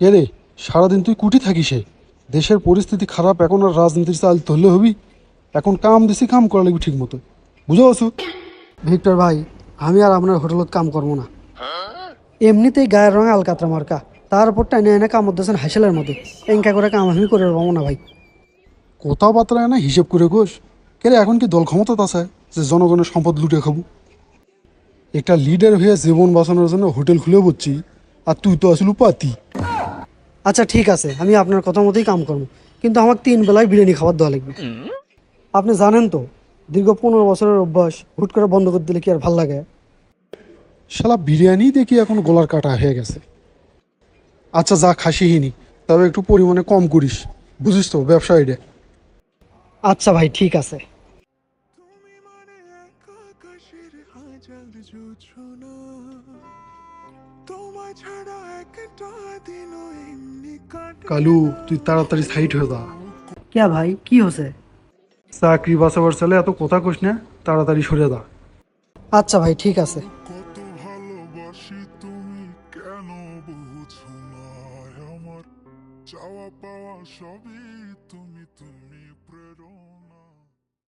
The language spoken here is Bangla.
কে রে সারাদিন তুই কুটি থাকিসে দেশের পরিস্থিতি খারাপ এখন আর রাজনীতির চাল ধরলে হবি। এখন কাম দিছি কাম করা লাগবি ঠিক মতো বুঝো আছো ভিক্টর ভাই আমি আর আপনার হোটেলত কাম করব না। এমনিতেই গায়ের রঙ আলকাতরা মার্কা। তার উপর টাইনে এনে কাম দিয়েছেন হাসেলের মধ্যে এঙ্কা করে কাম আমি করে পাবো না ভাই। কথাবার্তা না হিসেব করে গোস কে রে এখন কি দল ক্ষমতা আছে যে জনগণের সম্পদ লুটে খাব? একটা লিডার হয়ে জীবন বাঁচানোর জন্য হোটেল খুলে বলছি আর তুই তো আসলে পাতি আচ্ছা ঠিক আছে আমি আপনার কথা মতোই কাম করব। কিন্তু আমাকে তিন বেলায় বিরিয়ানি খাবার দেওয়া লাগবে। আপনি জানেন তো দীর্ঘ পনেরো বছরের অভ্যাস হুট করে বন্ধ করে দিলে কি আর ভালো লাগে? শালা বিরিয়ানি দেখি এখন গোলার কাটা হয়ে গেছে? আচ্ছা যা খাসিহিনি তবে একটু পরিমাণে কম করিস। বুঝিস তো ব্যবসা এটা। আচ্ছা ভাই ঠিক আছে। কালু তুই তাড়াতাড়ি সাইড হয়ে যা। কে ভাই কি হয়েছে? চাকরি বাঁচাবার ছেলে এত কথা কইস না তাড়াতাড়ি সরে যা। আচ্ছা ভাই ঠিক আছে। চাওয়া পাওয়া সবই তুমি